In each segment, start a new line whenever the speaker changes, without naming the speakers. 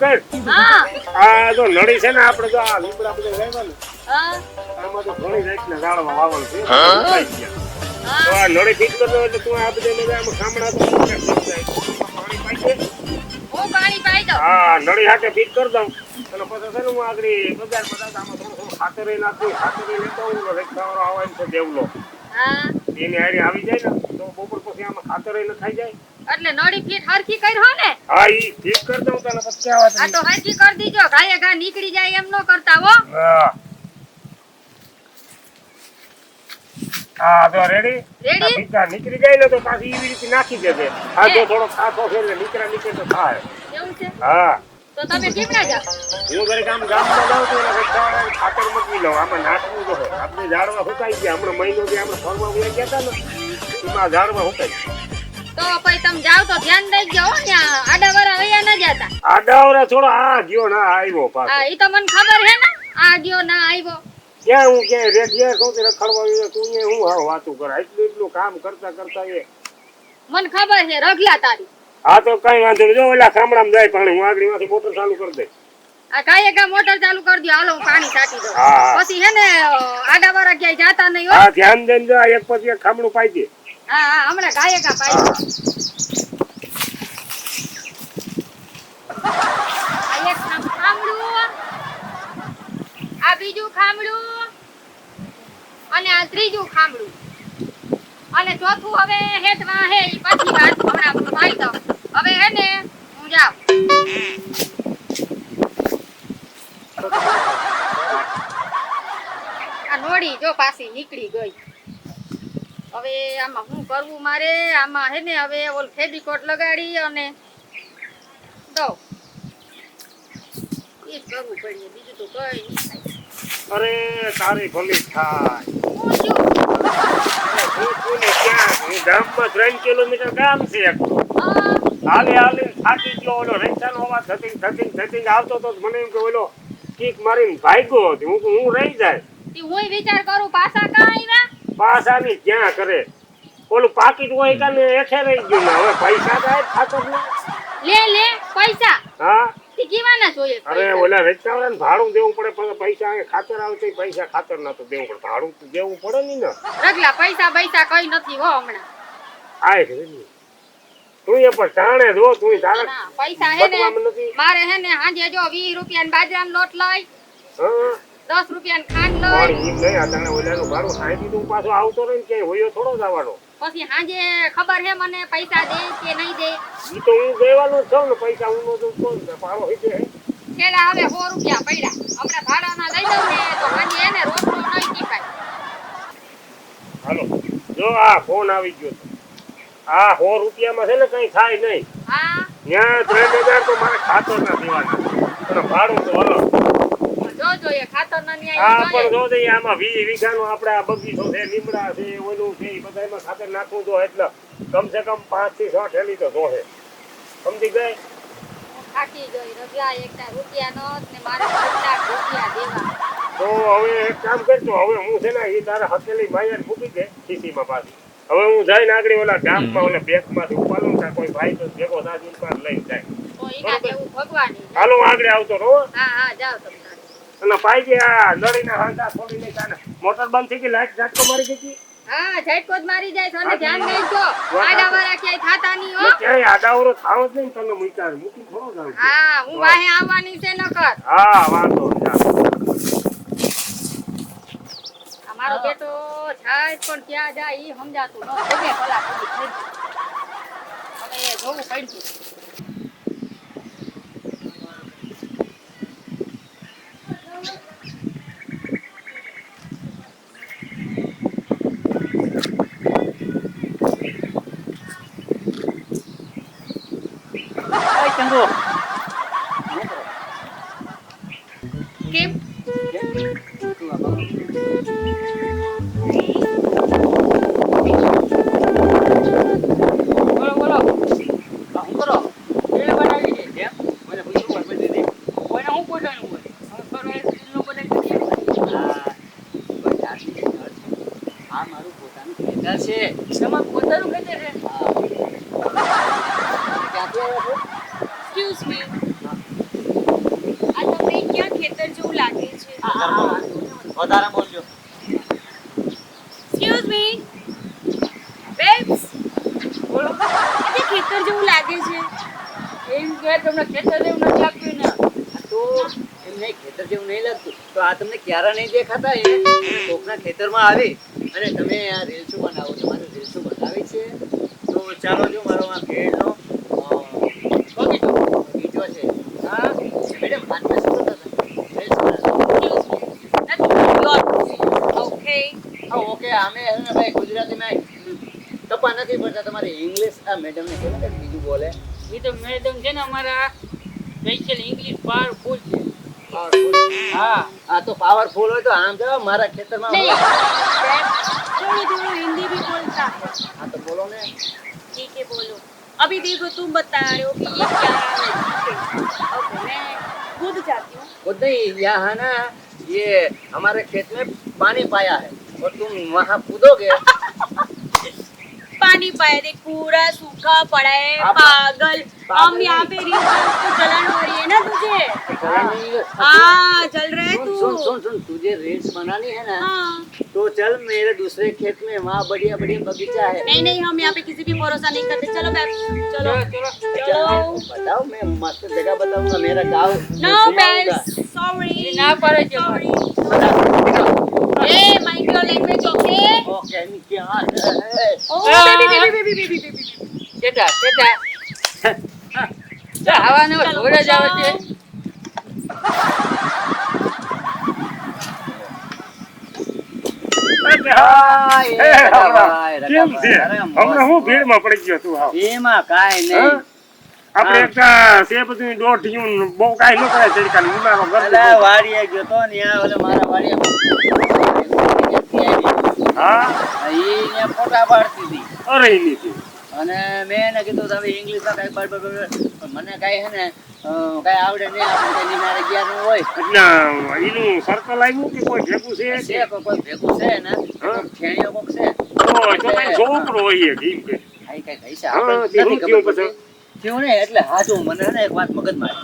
કર.
હા.
આ જો નળી છે ને આપણે જો આ લીમડા બધા લાવ્યા આમાં તો ઘણી જાતના ઝાડવા વાવવાનું છે. તો આ નળી ફિટ કરી એટલે તું આ બધા લઈ આમાં ખામણા તો ફિટ. પાણી પાઈ.
હું પાણી પાઈ દઉં.
હા નળી હાથે ફિટ કરી દઉં. અને પછી છે ને હું આગળ બજારમાં જાતા આમાં થોડું થોડું ખાતર નાખું ખાતર લેતો હું રેખાવાળો આવે છે દેવલો
હા.
એની હારી આવી જાય ને તો બપોર પછી આમાં ખાતર ન ખાઈ જાય.
એટલે નળી ફીટ હરખી કર્યો ને.
હા ઈ ફિટ કરી દઉં તને પછી આવા
આ તો હરખી કર દીજો ઘાયે ગા નીકળી જાય એમ નો કરતા હો.
હા. હા તો રેડી?
રેડી?
ભીકા નીકળી જાય ને તો પાછી એવી રીતે નાખી દેજે. આ જો થોડો ખાસો છે એટલે નીકળા નીકળે તો થાય.
એવું છે?
હા.
તો તમે કેમના જાઓ?
હું ઘરે કામ ગામમાં જાઉં છું એટલે રસ્તાવાળાને ખાતર મૂકી લઉં. આમાં નાખવું તો આપણે ઝાડવા સુકાઈ ગયા. હમણાં મહિનો થી આપણે ફરવા ગયા ગયા હતા ને. એમાં ઝાડવા સુકાઈ ગયા.
તો પછી તમે જાઓ તો ધ્યાન દઈ ગયો ને આડા વાળા વયા ન જતા.
આ ડાવરા થોડો આ ગયો ના આવ્યો પાછો.
હા ઈ તો મને ખબર હે ને આ ગયો ના આવ્યો.
ક્યાં હું કે રેડિયા સૌથી રખડવા ગયો તું એ હું હા વાતું કર એટલું એટલું કામ કરતા કરતા એ.
મને ખબર છે રગલા તારી.
હા તો કઈ વાંધો નહીં. જો ઓલા ખામડામાં જાય પાણી હું આગળમાંથી મોટર ચાલુ કરી દે
આ કાંઈ કા મોટર ચાલુ કરી દો હાલો પાણી
હા, હા.
પછી હે ને આડા વાળા ક્યાંય જાતા નહીં હા.
ધ્યાન દેજો એક પછી એક ખામડું પાઈ દે.
હા હા, હમણાં ગાયે કા પાઈ આ બીજું ખામડું. અને આ ત્રીજું ખામડું. અને ચોથું હવે હેઠમાં હે પછી હવે હે ને, હું જાઉં. આ નોડી જો પાછી નીકળી ગઈ. હવે આમાં શું કરવું મારે? આમાં હે ને હવે ઓલ ફેબ્રિકોટ લગાડી અને દો એ જ કરવું પડે બીજું તો કઈ
અરે તારી ભલી થાય.
હું
હું ગામમાં ત્રણ કિલોમીટર ગામ છે.
હા,
હાલે હાલે થાકી ગયો ઓલો રિક્ષાનો અવાજ થતી થતી થતી આવતો તો મને એમ કે ઓલો કીક મારીને ભાગ્યો હું હું રહી જાય.
હું વિચાર કરું પાછા કાં આવ્યા
પાસાની ક્યાં કરે. ઓલું પાકીટ હોય કાને એઠે રહી ગયું ને હવે પૈસા જાય ખાતર ને?
લે લે પૈસા.
હા?
તે કેવાના જોઈએ
અરે? ઓલા વેચાવાળાને ભાડું દેવું પડે પણ પૈસા આ ખાતર આવે તો પૈસા ખાતર ના તો દેવું પડે. ભાડું તો દેવું પડે નહીં ને
રગલા પૈસા પૈસા કઈ નથી હો હમણાં.
આય છે ને. તું એ પણ જાણે જો તું તારે
પૈસા હે ને મારે હે ને હાંજે જો વીસ રૂપિયા બાજરાનો લોટ લઈ.
હા?
દસ રૂપિયા ખાંડ લઈ.
ઈ નહીં આ ઓલાનું ભાડું ખાઈ દીધું પાછો આવતો રહે કે હોયો થોડો જવાનો.
પછી હાજે ખબર હે મને પૈસા દે કે નહીં દે?
ઈ તો હું ગયવાનો છું ને પૈસા હું નો દઉં કોણ હિજે હે.
છેલ્લા હવે સો રૂપિયા પડ્યા. હમણાં ભાડાના દઈ દઉં ને તો હાજે એને રોટલો નહીં ટીપાય
હાલો જો આ ફોન આવી ગયો છે. આ સો રૂપિયામાં છે ને કઈ થાય નહીં.
હા.
ત્યાં ત્રણ હજાર તો મારે ખાતો ના દેવાના. અને ભાડું તો હલો.
જોજો ખાતર ના
આ પણ જો દઈએ આમાં વી વીઘાનો આપણે આ બગીચો છે લીમડા છે ઓલું છે ઈ બધામાં ખાતર નાખવું જો એટલે કમ સે કમ પાંચથી છ થેલી તો જોહે સમજી ગઈ?
થાકી ગઈ રજા એકતા રૂપિયા નત ને મારે કેટલા રૂપિયા દેવા.
તો હવે એક કામ કરજો હવે હું છે ને એ તારા હથેલી માયર મૂકી દે ખીસીમાં પાછી. હવે હું જઈને આગળ ઓલા ગામમાં ઓલા બેંકમાંથી ઉપાડું ત્યાં કોઈ ભાઈ તો ભેગો સાજી લઈને જાય. હાલો હું આગળ આવતો રહો
હા હા જાઓ તમે.
અને પાઈ જે આ લડીને હાંડા ખોલીને કાને મોટર બંધ થઈ ગઈ લાઈટ ઝાટકો મારી ગઈ?
હા ઝટકો જ મારી જાય છે ધ્યાન દેજો આડા વાળા ક્યાંય થાતા નહીં હો.
ક્યાંય આડાવરો થાવ જ નહીં તને મૂક્યા મૂકી થોડો જાવ
હા હું વાહે. આવવાની છે નકર.
હા વાંધો.
અમારો બેટો જાય પણ ક્યાં જાય ઈ સમજાતું ન ઓકે ગઈ. હવે એ જોવું પડશે
ચંદુ
કેમ
બોલો બોલો આ શું કરો એ બનાવી છે કેમ મને પૂછ્યું હોય બધી દે કોઈને હું પૂછવાનું હોય હું કરો એ સ્ત્રીનું બનાવી દઈએ હા બસ આટલી જ વાત છે. આ મારું પોતાનું ખેતર છે તમારું પોતાનું ખેતર છે હા ક્યાંથી આવ્યા છો
એક્સક્યુઝ મી
ક્યાં ખેતર જેવું લાગે છે
વધારે બોલજો.
એક્સક્યુઝ મી બેબ્સ બોલો. આજે ખેતર જેવું લાગે છે.
એમ કે તમને ખેતર જેવું નથી લાગતું ને તો એમને ખેતર જેવું નહીં લાગતું. તો આ તમને ક્યારે નહીં દેખાતા એ કોકના ખેતરમાં આવી. અને તમે આ રીલ્સો બનાવો તમારે રીલ્સો બનાવી છે. તો ચાલો જો મારો આ ભેડનો ગુજરાતીમાં તપા નથી પડતા તમારે ઇંગ્લિશ આ મેડમને કહેવાય ને બીજું બોલે
એ તો મેડમ છે ને અમારા સ્પેશિયલ ઇંગ્લિશ પાવરફુલ છે
હા આ તો પાવરફુલ હોય તો આમ જાઓ મારા ખેતરમાં
नहीं थोड़ी थोड़ी हिंदी भी बोलता है
હા તો બોલો ને
ठीक है बोलो अभी देखो तुम बता रहे हो कि ये क्या है ओके मैं खुद जाती हूँ
खुद नहीं यहाँ है ना ये हमारे खेत में पानी पाया है और तुम वहाँ कूदोगे?
पानी पाए देख पूरा सूखा पड़ा है पागल। हम यहाँ पे रिवर तो जलन हो रही है ना तुझे? हाँ। चल रहे तू।
सुन सुन सुन तुझे रेस बनानी है ना?
हाँ।
तो चल मेरे दूसरे खेत में वहाँ बढ़िया बढ़िया बगीचा है।
नहीं नहीं हम यहाँ पे किसी भी भरोसा नहीं करते। चलो मैं चलो। चलो
बताओ मैं मस्त जगह बताऊँगा मेरा गाँव।
नो सॉरी
ना पड़े
सॉरी
એમાં કાઈ નહીં
આપણે તે બધું બહુ કાઈ ન
કરે ગયો તો ને મારા વાડીએ
હા
ઈ ફોટા પાડતી હતી
અરે
અને મેં એને કીધું તમે ઇંગ્લિશમાં કાંઈ મને કઈ હે ને કઈ આવડે નહીં આપણે કાંઈ નિનાળે ગયા ન હોય
એટલે એનું સર્કલ આવ્યું કે કોઈ ભેગું છે
છે કોઈ કોઈ ભેગું છે ને
હા.
કોક છે
તો તો છોકરો હોય એક એમ કે
કાંઈ કાંઈ કાંઈ છે આપણે નથી ખબર
પછી?
થયું ને એટલે હાજુ મને ને એક વાત મગજમાં.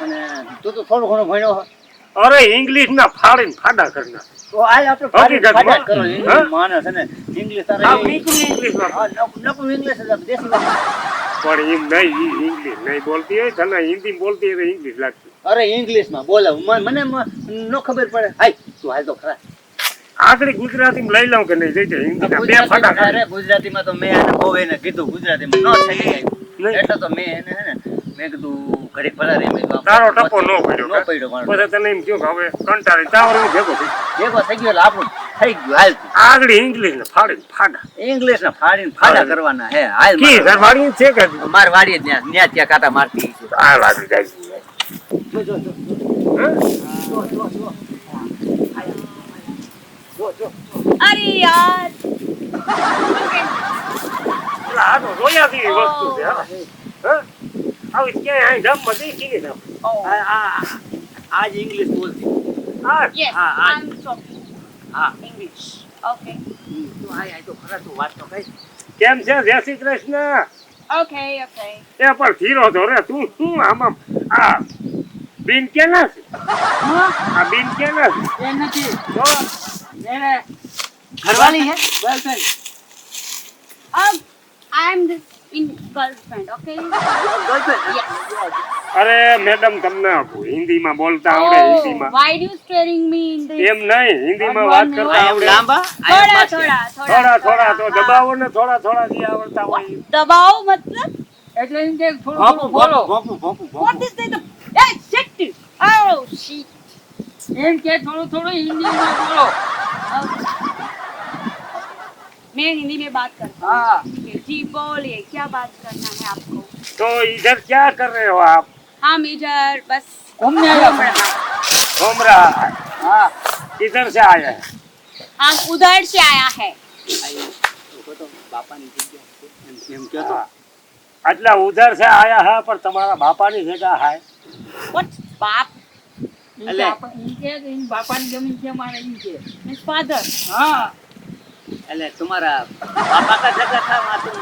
અને તું તો થોડું ઘણું ભણ્યો
અરે ઇંગ્લિશ ના ફાડીને ફાડા કરના
તો આ આપણે ફાડી- કરો. ઇંગ્લિશ? માણસ તારે
આ ઇંગ્લિશમાં.
હા, નક- નકરું ઇંગ્લિશ જ દેશી
પણ એમ નહીં ઇંગ્લિશ નહીં બોલતી હોય તને હિન્દી બોલતી હોય ઇંગ્લિશ લાગતી
અરે ઇંગ્લિશમાં બોલે મને નો ખબર પડે. હાય તું હાલ તો ખરા.
આગળ ગુજરાતી લઈ લઉં કે નહીં? જઈ જાય હિન્દી બે ફાટા
ગુજરાતીમાં અરે ગુજરાતીમાં તો મેં એને બહુ એને કીધું ગુજરાતીમાં ન થઈ જાય એટલે તો મેં એને હે ને મેં કીધું ઘડીક ભલા રહી
તારો ટપો ન પડ્યો
ન પડ્યો મારો
પછી તને એમ થયું હવે કંટાળી તાવર ભેગો થઈ
ભેગો થઈ ગયો એટલે થઈ ગયું હાલ.
આગળ ઇંગ્લિશ ફાડીને ફાડા.
ઇંગ્લિશ ફાડીને ફાડા કરવાના હે હાલ
વાડી છે કે
માર વાડી ન્યા ન્યા ત્યાં કાટા મારતી છે. જો જો જો. જો જો જો. જો જો.
અરે આ તો રોયા હા? હા? આવી ક્યાંય નહીં તમે.
આ- આ- આજ ઇંગ્લિશ બોલતી.
હા
હા.
હા. ઇંગ્લિશ
ઓકે તું તો ખરા તું વાત તો કઈ.
કેમ છે જય શ્રી કૃષ્ણ?
ઓકે ઓકે
એ પણ ધીરો તો રે તું શું આમ આમ આ બિન કેના છે? આ બિન કેના છે?
એ નથી.
તો?
એને
ઘરવાળી હે?
girlfriend.
um I'm the in girlfriend
અરે મેડમ તમને હિન્દીમાં બોલતા આવડે
oh,
હિન્દીમાં.
Why do staring me in the
એમ નહીં હિન્દીમાં વાત કરતા આવડે.
લાંબા
થોડા થોડા
થોડા થોડા તો દબાવો ને થોડા થોડા જે આવડતા હોય
દબાવો મતલબ?
એટલે એમ કે થોડું બોલો.
ભોંપું, ભોંપું,
what
ભોંપું.
is that hey shit! Oh
એમ કે થોડું થોડું હિન્દીમાં બોલો.
मैं हिंदी में बात करता
હા
हूँ जी बोलिए क्या बात करना है आपको
तो इधर क्या कर रहे हो आप
हम इधर बस
ઘૂમને આવ્યા
घूम रहा है
હા
किधर से आया है
हम उधर से आया है
આઈ લોકો તો બાપાની જગ્યા છે. એમ- એમ કહો તો.
हाँ। એટલે ઉધર से आया है पर તમારા બાપાની જગ્યા है
what बाप
ઈ
એટલે-
બાપા- ઈ કે કે ઈ બાપાની જમીન છે મારે ઈ છે
his father
હા
એટલે તમારા पापा का जगह था वहाँ तुम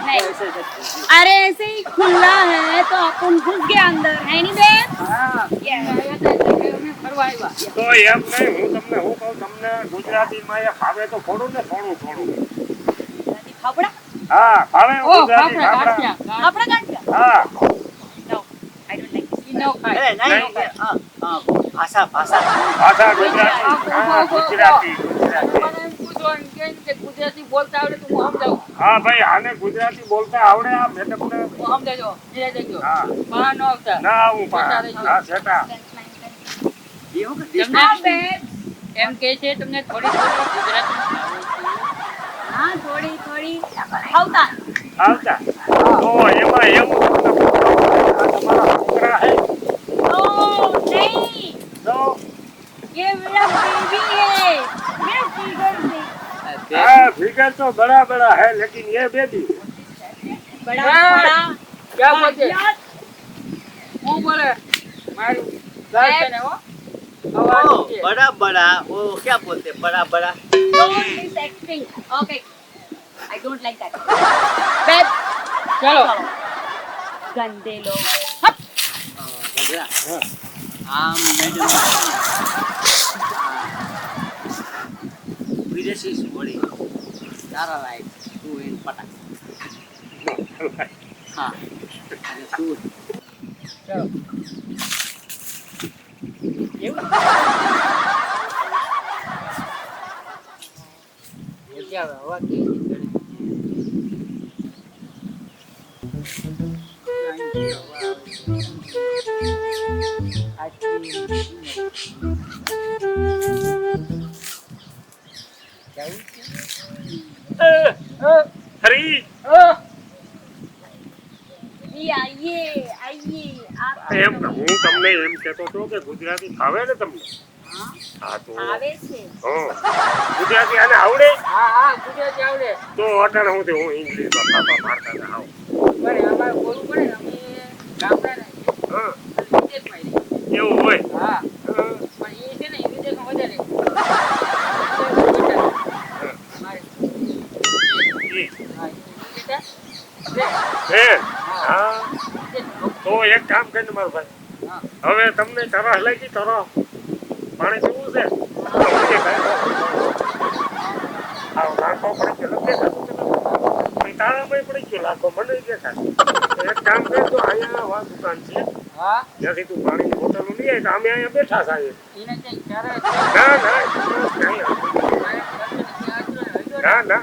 नहीं
ऐसे
अरे ऐसे ही खुला है
તો એમ નહીં હું તમને હું કહું તમને ગુજરાતીમાં એ ખાવે તો ખોડું ને થોડું થોડું.
ખાપડા
હા
ખાવે
ગુજરાતી
ખાપડા
ખાપડા
ગાંઠિયા
હા.
ભાષા ભાષા.
ભાષા ગુજરાતી. ગુજરાતી
મને એમ પૂછવાનું કે કે ગુજરાતી બોલતા આવડે તો હું સમજાવું
હા ભાઈ આને ગુજરાતી બોલતા આવડે આ મેડમને
હું સમજાજો ધીરે જજો
હા
બહાર ન આવતા
ના હું
સેટા
પા
રહેજો.
હા સેટા
ये होगा
તમને
हाँ बेब
એમ કે છે તમને થોડી થોડી ગુજરાતી આવડે
हाँ थोड़ी थोड़ी खाऊता
આવતા તો એમાં એવું તમને આ તમારા છોકરા હે
ओ नहीं
તો
ये मेरा बेबी है मेरा फिगर से
हाँ
फिगर तो बड़ा बड़ा है लेकिन ये बेबी
बड़ा बड़ा
क्या बोलते वो बोले मारू दर्शन
है
वो
बड़ा बड़ा वो क्या बोलते बड़ा बड़ा
okay I don't like that babe
चलो
गंदे लोग
हम मैडम છે વળી તારા લાયક તું એને પટા હા અને તું
ચલો. એવું? હવા
એમ હું તમને એમ કહેતો હતો કે ગુજરાતી ફાવે ને તમને? હા. તો
આવે છે.
હા. ગુજરાતી આને આવડે?
હા હા ગુજરાતી આવડે.
તો અટાણે હું હું ઇંગ્લિશમાં ફાફા મારતા હતા આવું.
પણ અમારે બોલવું પડે ને અમે ગામડાના છીએ.
હા. એવું હોય?
હા.
હા.
પણ એ છે ને વિદેશમાં વધારે મારે
ઈ.
હા, એ બેટા, લે.
હે હા
વિદેશમાં.
તો એક કામ મારો ભાઈ. હવે તમને તરસ લાગી તરસ પાણી પીવું છે? લાખો પડી ગયો તારામાં પડી ગયો લાખો મને એક કામ કરજો અહીંયા વા દુકાન છે. જ્યાંથી તું પાણીની બોટલ લઈ આવી તો અમે અહીંયા બેઠા સાહેબ ના ના ના ના.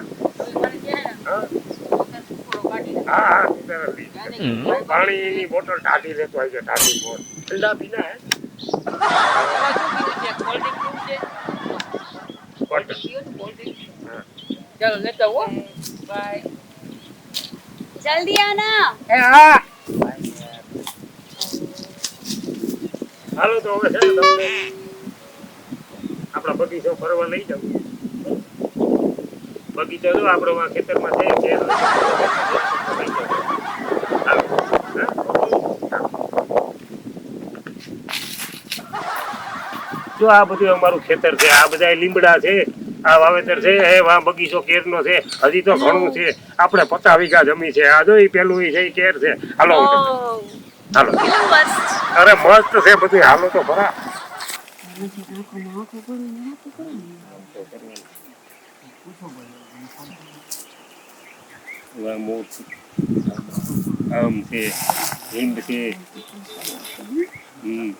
પાણીની બોટલ ઢાઢી લેતો આવી છે ઠંડા પીના
ચાલો લેતા હો. જલ્દી
હાલો તો હવે છે આપણા બગીચો ફરવા લઈ જાવ બગીચો તો આપણો ખેતરમાં છે જો આ બધું અમારું ખેતર છે આ બધા લીમડા છે આ વાવેતર છે એ વા બગીચો કેરનો છે હજી તો ઘણું છે. આપણે પચાસ વીઘા જમી છે આ જો એ પેલું છે એ કેર છે. હાલો હાલો. અરે મસ્ત છે બધું હાલો તો ખરા આમ છે હિંદ છે. હમ.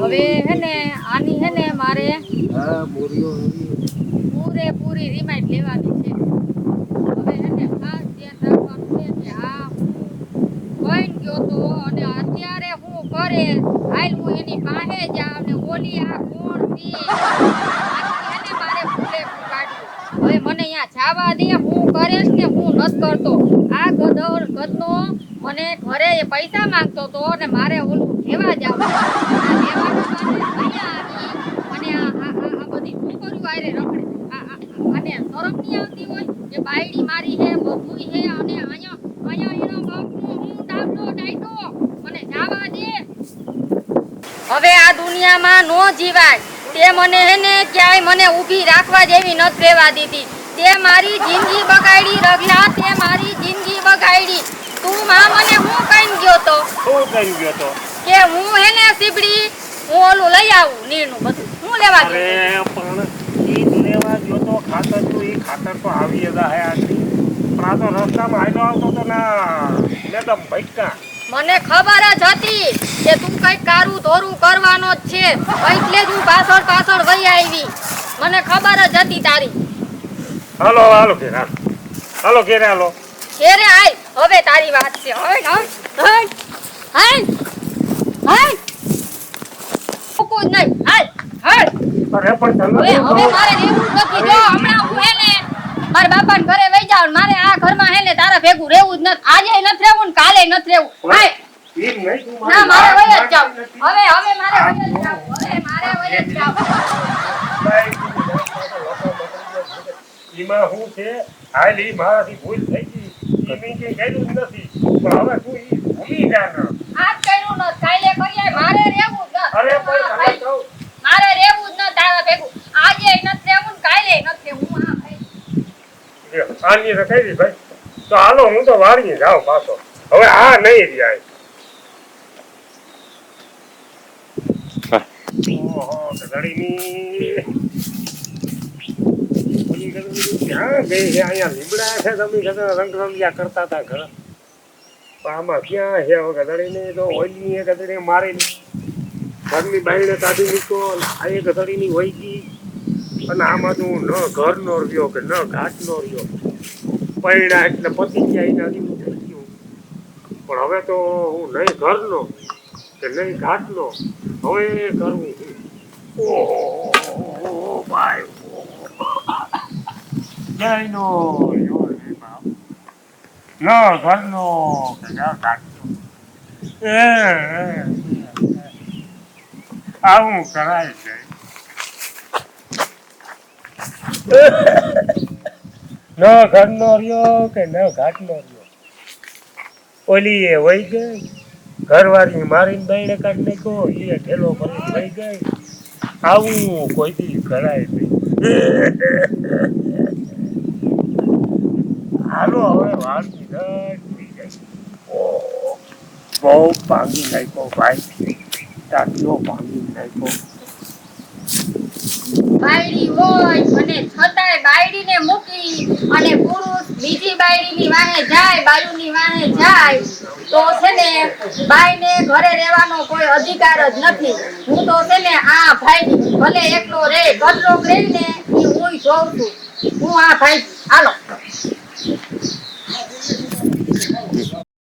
હવે હે ને આની હે ને મારે પૂરેપૂરી રિમાઇન્ડ લેવાની આજે પૈસા માંગતો તો ને મારે ઓલું લેવા જાવ અને જાવા દે. હવે આ દુનિયામાં નો જીવાય. તે મને હે ને ક્યાંય મને ઊભી રાખવા જેવી નથી રહેવા દીધી. તે મારી જિંદગી બગાડી રગલા તે મારી જિંદગી બગાડી. તું માં મને હું કઈ ગયો તો?
શું કરી ગયો તો?
કે હું હે ને સીબડી હું ઓલું લઈ આવું નીરનું બધું. હું લેવા
અરે પણ ઈ લેવા ગયો તો ખાતર તો ઈ ખાતર તો આવી જાય આટલી પણ આ તો રસ્તામાં હાલ્યો આવતો તો ના મેં તો ભટકા.
મને ખબર જ હતી કે તું કઈ કારું ધોરું કરવાનો જ છે. એટલે જ હું પાછળ પાછળ વહી આવી. મને ખબર જ હતી તારી.
હાલો હાલો ઘેર હાલો. હાલો ઘેરે હાલો.
ઘેરે આય. હવે તારી વાત છે હવે હાય જ નહીં
અરે પણ તમે
હવે? મારે રહેવું નથી જો હમણાં હું હે ને મારા બાપાને ઘરે વઈ જાવ મારે આ ઘરમાં હે ને તારા ભેગું રહેવું જ નથી આજે નથી રહેવું ને કાલે નથી રહેવું હાય ના
મારે
વઈ જ
વાત
હવે હવે મારે વઈ જ જાઉં હવે મારે વઈ જ જાઉં
ઈમાં શું છે હાલ ઈ મારાથી ભૂલ થઈ મેં કર્યું નથી પણ હવે તું ઈ ભૂલી જા ના.
આજ કર્યું ન કાલે કરીએ મારે રહેવું જ
અરે પણ
હા,
તને
મારે રહેવું જ ન તારા ભેગું. આજે નથી રહેવું ને કાલે નથી રહેવું. હું આ ભાઈ.
આની તો કહી ભાઈ. તો હાલો હું તો વાળીએ જાઉં પાછો. હવે આ નહીં રહ્યા ઓહો ગધડીની. ક્યાં ગઈ અહીંયા લીમડા છે તમે કદાચ રંગરંગિયા કરતા હતા ઘર પણ આમાં ક્યાં છે હવે ગધડીની તો ઓલી એ ગધડી મારેલી ઘરની બાઈને કાઢી મૂકો આ એ ગધડીની વહી ગઈ અને આમાં તો ન ઘરનો રહ્યો કે ન ઘાટનો. રહ્યો પૈડા એટલે પતી ગયા થઈ ગયું પણ હવે તો હું નહીં ઘરનો કે નહીં ઘાટનો. હવે કરવું ઓહો ભાઈ જયનો યો રે બાપ. ન ઘરનો એ. આવું કરાય છે ન ઘરનો રહ્યો કે ન ઘાટનો રહ્યો ઓલી એ વહી ગઈ. ઘરવાળી મારીને દઈને કાઢ નાખ્યો. એ ઠેલો ભરી વહી ગઈ. આવું કોઈ દી કરાય નહીં. હાલો
હોય અને છતાંય બાયડીને મૂકી અને પુરુષ બીજી બાયડીની વાહે જાય, બાયુની વાહે જાય. તો છે ને, બાઈને ઘરે રહેવાનો કોઈ અધિકાર જ નથી. હું તો છે ને આ ભાઈ ભલે એકલો રે કટલો રહીને હું જોઉં છું. હું આ ભાઈ, હાલો.